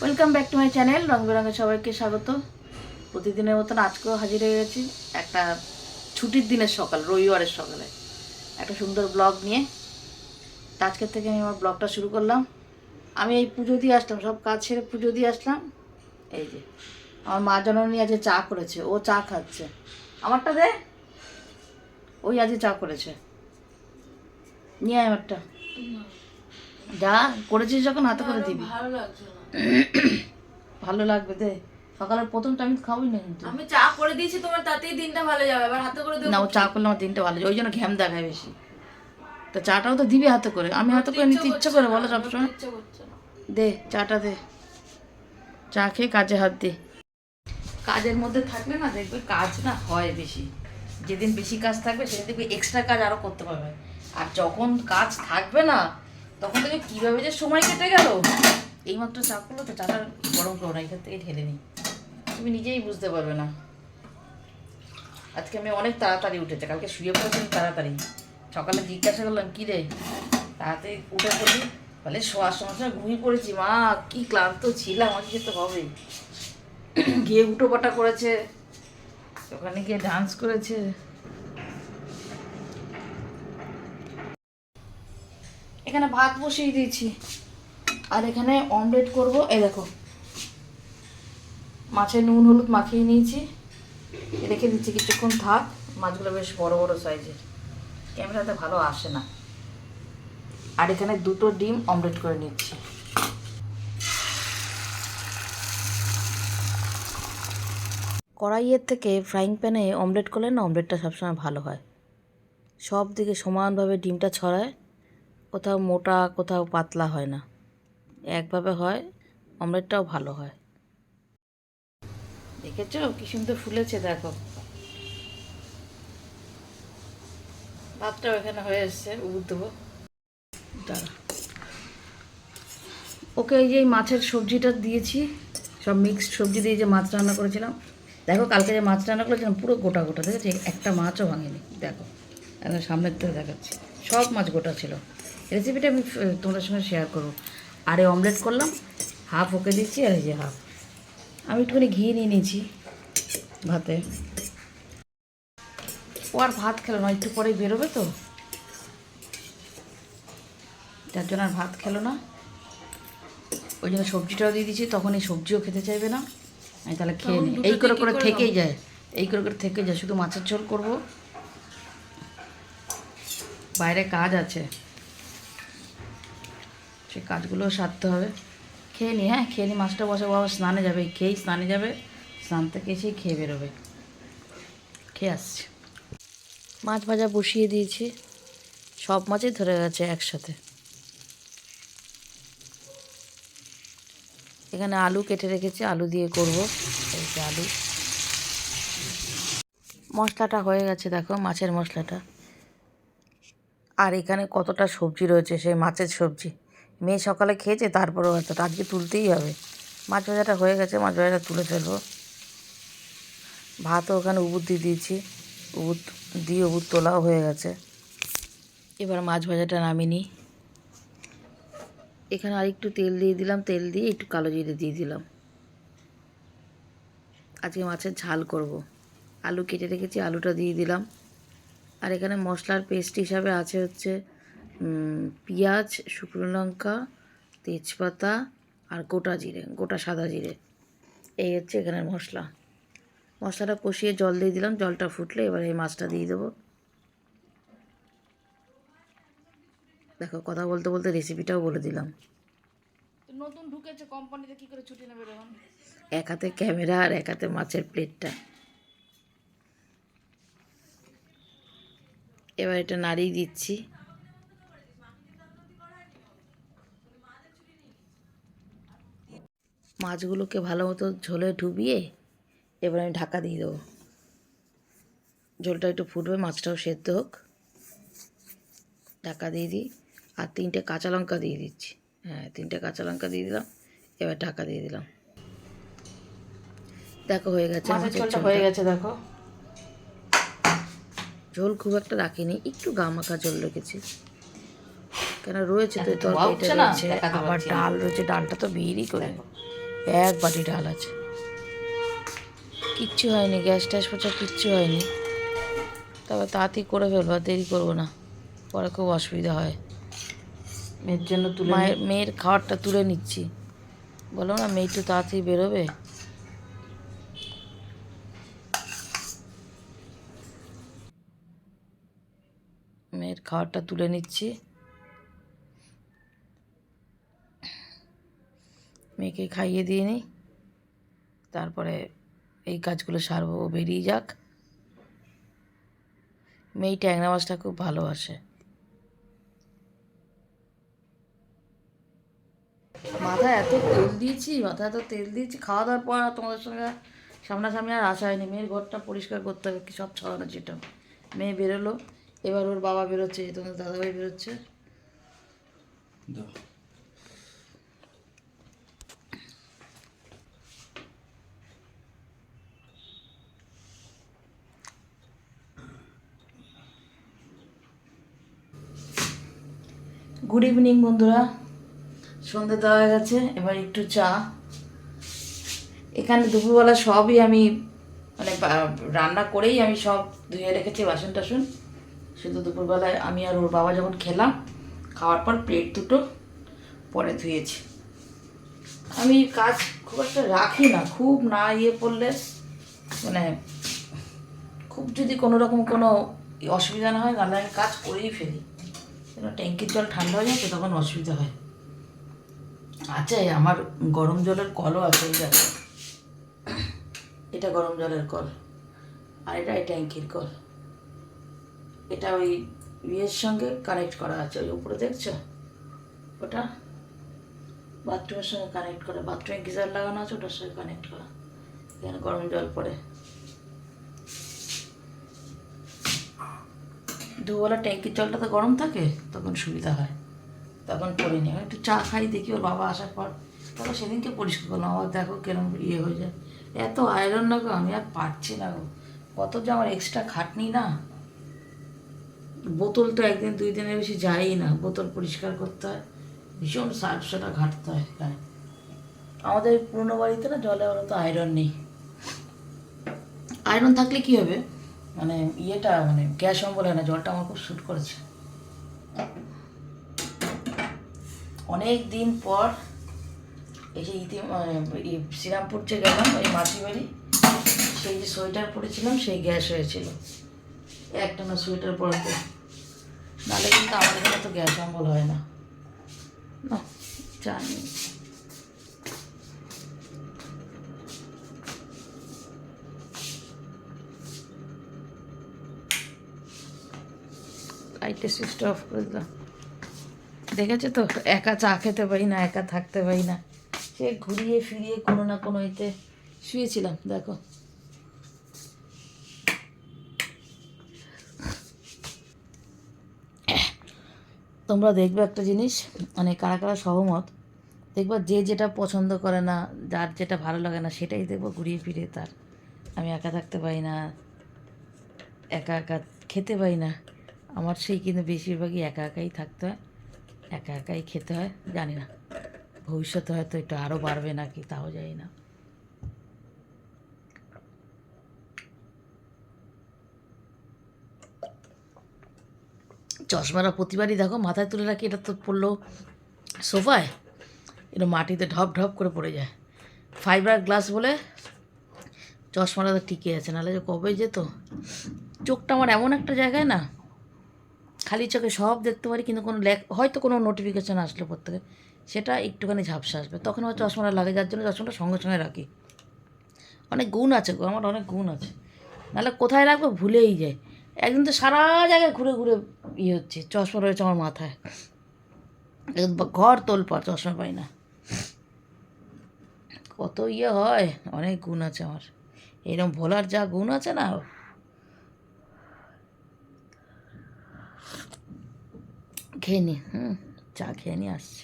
Welcome back to my channel রং বেরঙে সবাইকে স্বাগত। প্রতিদিনের মতন আজকেও হাজির হয়ে গেছি একটা ছুটির দিনের সকাল রবিবারের সকালে। একটা সুন্দর ব্লগ নিয়ে। আজকের থেকে আমি আমার ব্লগটা শুরু করলাম। আমি এই পুজো দিয়ে আসলাম সব কাজ ছেড়ে পুজো দিয়ে আসলাম। এই যে আমার মা জননী আজকে চা করেছে ও চা খাচ্ছে। আমারটা দে। ওই আজকে চা করেছে। নিয়ে আমারটা। যা করেছিস যখন হাতে করে দিবি। ভালো লাগছে। ভালো লাগবে দে। সকালের প্রথমটা আমি খাবই না কিন্তু। আমি চা করে দিয়েছি তোমার তাতেই দিনটা ভালো যাবে। আবার হাতে করে দেবো না ও চা করলে আমার দিনটা ভালো যায় ওই জন্য ঘ্যাম দেখায় বেশি। তো চাটাও তো দিবি হাতে করে। আমি হাতে করে নিতে ইচ্ছে করে বলো সবসময়। দে চাটা দে। চা খেয়ে কাজে হাত দে। কাজের মধ্যে থাকলে না দেখবে কাজ না হয় বেশি। যেদিন বেশি কাজ থাকবে সেদিন দেখবে এক্সট্রা কাজ আরও করতে পারবে। আর যখন কাজ থাকবে না তখন দেখবে কীভাবে যে সময় কেটে গেল। এইমাত্র চা করল, তো চাটা গরম করো না, এখান থেকে ঢেলে নিই। তুমি নিজেই বুঝতে পারবে না। আজকে আমি অনেক তাড়াতাড়ি উঠেছে, কালকে শুয়ে পড়েছিলাম তাড়াতাড়ি। সকালে জিজ্ঞাসা করলাম, কী রে? তাড়াতাড়ি উঠে পড়ি বলে, শোয়ার সময় সময় ঘুমিয়ে পড়েছি, মা, কি ক্লান্ত ছিলাম আজকে যেতে হবে। গিয়ে উঠো পাটা করেছে, ওখানে গিয়ে ডান্স করেছে। এখানে ভাত বসিয়ে দিয়েছি। আর এখানে অমলেট করব। এই দেখো। মাছের নুন, হলুদ মাখিয়ে নিয়েছি। রেখে দিচ্ছি কিছুক্ষণ, থাক। মাছগুলো বেশ বড় বড় সাইজের। ক্যামেরাতে ভালো আসে না। আর এখানে দুটো ডিম অমলেট করে নিচ্ছি। কড়াইয়ের থেকে ফ্রাইং প্যানে অমলেট করলে না অমলেটটা সবসময় ভালো হয়। সব দিকে সমানভাবে ডিমটা ছড়ায়। কোথাও মোটা, কোথাও পাতলা হয় না। একভাবে হয়, অমলেটটাও ভালো হয়। দেখেছ? কি সুন্দর ফুলেছে, দেখো। ভাতটাও এখানে হয়ে এসছে, উবুর ওকে এই যে মাছের সবজিটা দিয়েছি, সব মিক্সড সবজি দিয়ে যে মাছ রান্না করেছিলাম। দেখো, কালকে যে মাছ রান্না করেছিলাম, পুরো গোটা গোটা, দেখেছি? একটা মাছও ভাঙেনি, দেখো। একদম সামনের থেকে দেখাচ্ছি। সব মাছ গোটা ছিল। রেসিপিটা আমি তোমাদের সঙ্গে শেয়ার করব। আর অমলেট করলাম হাফ ওকে দিচ্ছি আর এই যে হাফ আমি একটুখানি ঘি নিয়ে নিয়েছি ভাতে। ও আর ভাত খেলো না একটু পরেই বেরোবে তো। যার জন্য আর ভাত খেলো না। ওই জন্য সবজিটাও দিয়ে দিচ্ছি তখন এই সবজিও খেতে চাইবে না। আমি তাহলে খেয়ে নিই এই করে করে থেকেই যায়। এই করে করে থেকে যায় শুধু মাছের ঝোল করব। বাইরে কাজ আছে। সেই কাজগুলোও সারতে হবে। খেয়ে নি হ্যাঁ খেয়ে নি, মাছটা বসে বাবা স্নানে যাবে। খেয়েই স্নানে যাবে, স্নান থেকে এসেই খেয়ে বেরোবে। খেয়ে আসছে। মাছ ভাজা বসিয়ে দিয়েছি। সব মাছই ধরে গেছে একসাথে। এখানে আলু কেটে রেখেছি, আলু দিয়ে করব। আলু। মশলাটা হয়ে গেছে, দেখো, মাছের মশলাটা। আর এখানে কতটা সবজি রয়েছে, সেই মাছের সবজি। মেয়ে সকালে খেয়েছে, তারপরেও এতটা আজকে তুলতেই হবে। মাছ ভাজাটা হয়ে গেছে, মাছ ভাজাটা তুলে ফেলব। ভাতও ওখানে উবুর দিয়ে দিয়েছি। উবুর দিয়ে উবুর তোলাও হয়ে গেছে। এবার মাছ ভাজাটা নামিয়ে নিই। এখানে আরেকটু তেল দিয়ে দিলাম, তেল দিয়ে একটু কালো জিরে দিয়ে দিলাম। আজকে মাছের ঝাল করব। আলু কেটে রেখেছি, আলুটা দিয়ে দিলাম। আর এখানে মশলার পেস্ট হিসাবে আছে হচ্ছে পেঁয়াজ শুকনো লঙ্কা তেজপাতা আর গোটা জিরে গোটা সাদা জিরে। এই হচ্ছে এখানের মশলা। মশলাটা কষিয়ে জল দিয়ে দিলাম জলটা ফুটলে এবার এই মাছটা দিয়ে দেবো। দেখো কথা বলতে বলতে রেসিপিটাও বলে দিলাম। নতুন ঢুকেছে কোম্পানিতে কি করে ছুটি নেবে এখন এক হাতে ক্যামেরা আর এক হাতে মাছের প্লেটটা এবার এটা নাড়িয়ে দিচ্ছি। মাছগুলোকে ভালো মতো ঝোলে ডুবিয়ে এবার আমি ঢাকা দিয়ে দেবো। ঝোলটা একটু ফুটবে মাছটাও সেদ্ধ হোক। ঢাকা দিয়ে দিই। আর তিনটে কাঁচা লঙ্কা দিয়ে দিচ্ছি। হ্যাঁ তিনটে কাঁচা লঙ্কা দিয়ে দিলাম। এবার ঢাকা দিয়ে দিলাম। দেখো হয়ে গেছে মাছের হয়ে গেছে দেখো। ঝোল খুব একটা রাখিনি একটু গা মাখা ঝোল রেখেছি। কেন রয়েছে তো তরকারিটা রয়েছে। আবার ডাল রয়েছে ডালটা তো বিয়েরই করে। এক বাটি ডাল আছে। কিচ্ছু হয়নি গ্যাস ট্যাস পোছা কিচ্ছু হয়নি। তবে তাড়াতাড়ি করে ফেলব আর দেরি করব না। পরে খুব অসুবিধা হয়। মেয়ের জন্য তুলে মায়ের মেয়ের খাবারটা তুলে নিচ্ছি। বলো না মেয়ে একটু তাড়াতাড়ি বেরোবে? মেয়ের খাবারটা তুলে নিচ্ছি। মেয়েকে খাইয়ে দিয়ে নিই। তারপরে এই কাজগুলো সারবো ও বেরিয়ে যাক। মেয়ে ট্যাংরা মাছটা খুব ভালোবাসে। মাথা এত তেল দিয়েছি মাথা এত তেল দিয়েছি খাওয়া দাওয়ার পর আর তোমাদের সঙ্গে সামনাসামনি আর আসা হয়নি। মেয়ের ঘরটা পরিষ্কার করতে হবে কি সব ছড়ানো ছিটা। মেয়ে বেরোলো এবার ওর বাবা বেরোচ্ছে তোমাদের দাদাভাই বেরোচ্ছে। গুড ইভিনিং বন্ধুরা। সন্ধে দেওয়া হয়ে গেছে, এবার একটু চা। এখানে দুপুরবেলা সবই আমি মানে রান্না করেই আমি সব ধুয়ে রেখেছি বাসন টাসন। শুধু দুপুরবেলায় আমি আর ওর বাবা যখন খেলাম, খাওয়ার পর প্লেট দুটো পরে ধুয়েছি। আমি কাজ খুব একটা রাখি না, খুব না ইয়ে পড়লে মানে খুব যদি কোনো রকম কোনো অসুবিধা না হয় তাহলে আমি কাজ করেই ফেলি। কেন ট্যাঙ্কির জল ঠান্ডা হয়ে যাচ্ছে, তখন অসুবিধা হয়। আছে আমার গরম জলের কলও আছে, এই এটা গরম জলের কল, আর এটা এই ট্যাঙ্কির কল। এটা ওই ইয়ের সঙ্গে কানেক্ট করা আছে, ওই উপরে দেখছ? ওটা বাথরুমের সঙ্গে কানেক্ট করা বাথরুমে গিজার লাগানো আছে, ওটার সঙ্গে কানেক্ট করা এখানে গরম জল পড়ে। দুবেলা ট্যাঙ্কির জলটা তো গরম থাকে, তখন সুবিধা হয়। তখন করে নিই। একটু চা খাই, দেখি ওর বাবা আসার পর। তারপর সেদিনকে পরিষ্কার করলাম আবার দেখো কেরম ইয়ে হয়ে যায়। এত আয়রন না গো, আমি আর পারছি না গো। কত যে আমার এক্সট্রা খাটনি না। বোতল তো একদিন দুই দিনের বেশি যায়ই না। বোতল পরিষ্কার করতে হয়। ভীষণ সার্ফ সেটা ঘাটতে হয় এখানে। আমাদের পুরোনো বাড়িতে না জলে ওরা তো আয়রন নেই। আয়রন থাকলে কি হবে? মানে ইয়েটা মানে গ্যাস অম্বল হয় না, জলটা আমার খুব শ্যুট করেছে। অনেক দিন পর এই যে ইতি শ্রীরামপুর যে গেলাম ওই মাসি বাড়ি, সেই যে সোয়েটার পরেছিলাম, সেই গ্যাস হয়েছিল। একটা না সোয়েটার পরাতে নাহলে কিন্তু আমার এখানে তো গ্যাস অম্বল হয় না। না, জানি। লাইটের সুইচটা অফ করে দিলাম দেখেছ তো? একা চা খেতে পারি না, একা থাকতে পারি না। সে ঘুরিয়ে ফিরিয়ে কোনো না কোনো এতে শুয়েছিলাম, দেখো। তোমরা দেখবে একটা জিনিস মানে কারা কারা সহমত, দেখবা যে যেটা পছন্দ করে না, যার যেটা ভালো লাগে না, সেটাই দেখব ঘুরিয়ে ফিরিয়ে তার। আমি একা থাকতে পারি না, একা একা খেতে পারি না। আমার সেই কিন্তু বেশিরভাগই একা একাই থাকতে হয়, একা একাই খেতে হয়, জানি না। ভবিষ্যতে হয়তো একটু আরও বাড়বে নাকি, তাও জানি না। চশমাটা প্রতিবারই দেখো, মাথায় তুলে রাখি, এটা তো পড়ল সোফায়, এটা মাটিতে ঢপ ঢপ করে পড়ে যায়। ফাইবার গ্লাস বলে চশমাটা তো টিকে আছে, নাহলে যে কবে যেত চোখটা আমার এমন একটা জায়গায় না খালি চোখে সব দেখতে পারি, কিন্তু কোনো লেখ হয়তো কোনো নোটিফিকেশান আসলো প্রত্যেকে। সেটা একটুখানি ঝাপসা আসবে। তখন আমার চশমাটা লাগে, যার জন্য চশমাটা সঙ্গে সঙ্গে রাখি। অনেক গুণ আছে গো, আমার অনেক গুণ আছে। নাহলে কোথায় রাখব? ভুলেই যায় একদিন তো সারা জায়গায় ঘুরে ঘুরে ইয়ে হচ্ছে, চশমা রয়েছে আমার মাথায়। ঘর তোলপাড়, চশমা পাই না। কত ইয়ে হয়, অনেক গুণ আছে আমার। এরকম ভোলার যা গুণ আছে না খেয়ে নি, হুম, চা খেয়ে নিয়ে আসছে।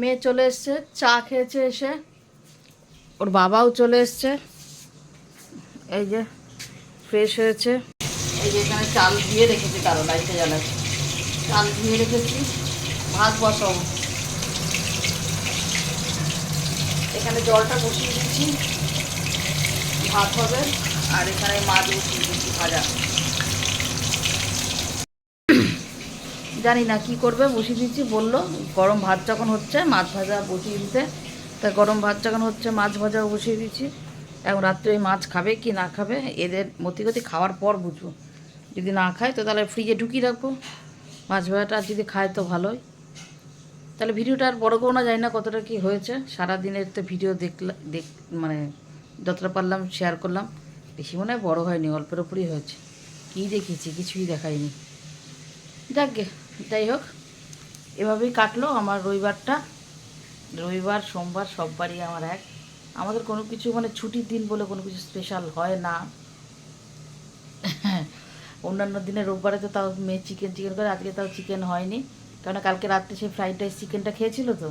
মেয়ে চলে এসছে, চা খেয়েছে এসে। ওর বাবাও চলে এসছে। এই যে ফ্রেশ হয়েছে। এই যে এখানে চাল দিয়ে রেখেছি কারও লাইটে জ্বালাচ্ছি চাল দিয়ে রেখেছি, ভাত বসাবো। এখানে জলটা বসিয়ে দিচ্ছি। ভাত হবে, আর এখানে মাছ বসিয়ে দিচ্ছি ভাজা। জানি না কি করবে, বসিয়ে দিচ্ছি, বলল, গরম ভাত যখন হচ্ছে, মাছ ভাজা বসিয়ে দিতে। তা গরম ভাত যখন হচ্ছে, মাছ ভাজাও বসিয়ে দিচ্ছি। এখন রাত্রে মাছ খাবে কি না খাবে, এদের মতিগতি খাওয়ার পর বুঝব। যদি না খায়, তো তাহলে ফ্রিজে ঢুকিয়ে রাখব। মাছ ভাজাটা যদি খায় তো ভালোই। তাহলে ভিডিওটা আর বড় করো না, জানি না কতটা কি হয়েছে। সারা দিনের তো ভিডিও দেখলাম দেখ মানে যতটা পারলাম শেয়ার করলাম। বেশি মনে হয় বড়ো হয়নি, অল্পের ওপরই হয়েছে। কী দেখিয়েছি কিছুই দেখাইনি। যাকগে যাই হোক, এভাবেই কাটলো আমার রবিবারটা। রবিবার, সোমবার সববারই আমার এক। আমাদের কোনো কিছু মানে ছুটির দিন বলে কোনো কিছু স্পেশাল হয় না। অন্যান্য দিনে রোববারে তো তাও মেয়ে চিকেন চিকেন করে, আজকে তাও চিকেন হয়নি। কারণ কালকে রাত্রে সেই ফ্রাইড রাইস চিকেনটা খেয়েছিল তো।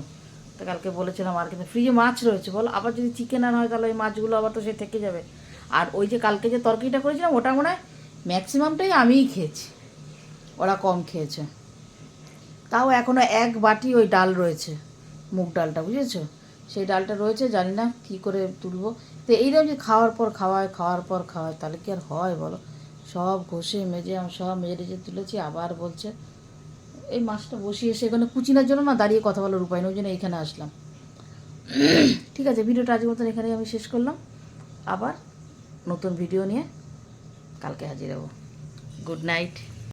তো কালকে বলেছিলাম আর কিন্তু ফ্রিজে মাছ রয়েছে, বল। আবার যদি চিকেন আর হয় তাহলে ওই মাছগুলো আবার তো সে থেকে যাবে। আর ওই যে কালকে যে তরকারিটা করেছিলাম, ওটা মনে হয় ম্যাক্সিমামটাই আমিই খেয়েছি। ওরা কম খেয়েছে। তাও এখনও এক বাটি ওই ডাল রয়েছে, মুগ ডালটা, বুঝেছ? সেই ডালটা রয়েছে, জানি না কী করে তুলবো। তো এইরকম যে খাওয়ার পর খাওয়ায়, খাওয়ার পর খাওয়ায়, তাহলে কি আর হয় বলো? সব ঘষে মেজে আমি সব মেজে তুলেছি, আবার বলছে, এই মাছটা বসিয়ে এসে এখানে কুচিনার জন্য না দাঁড়িয়ে কথা বলার উপায় নেই, ওই জন্য এখানে আসলাম। ঠিক আছে, ভিডিওটা আজকের মতন এখানেই আমি শেষ করলাম। আবার নতুন ভিডিও নিয়ে কালকে হাজির হব। Good night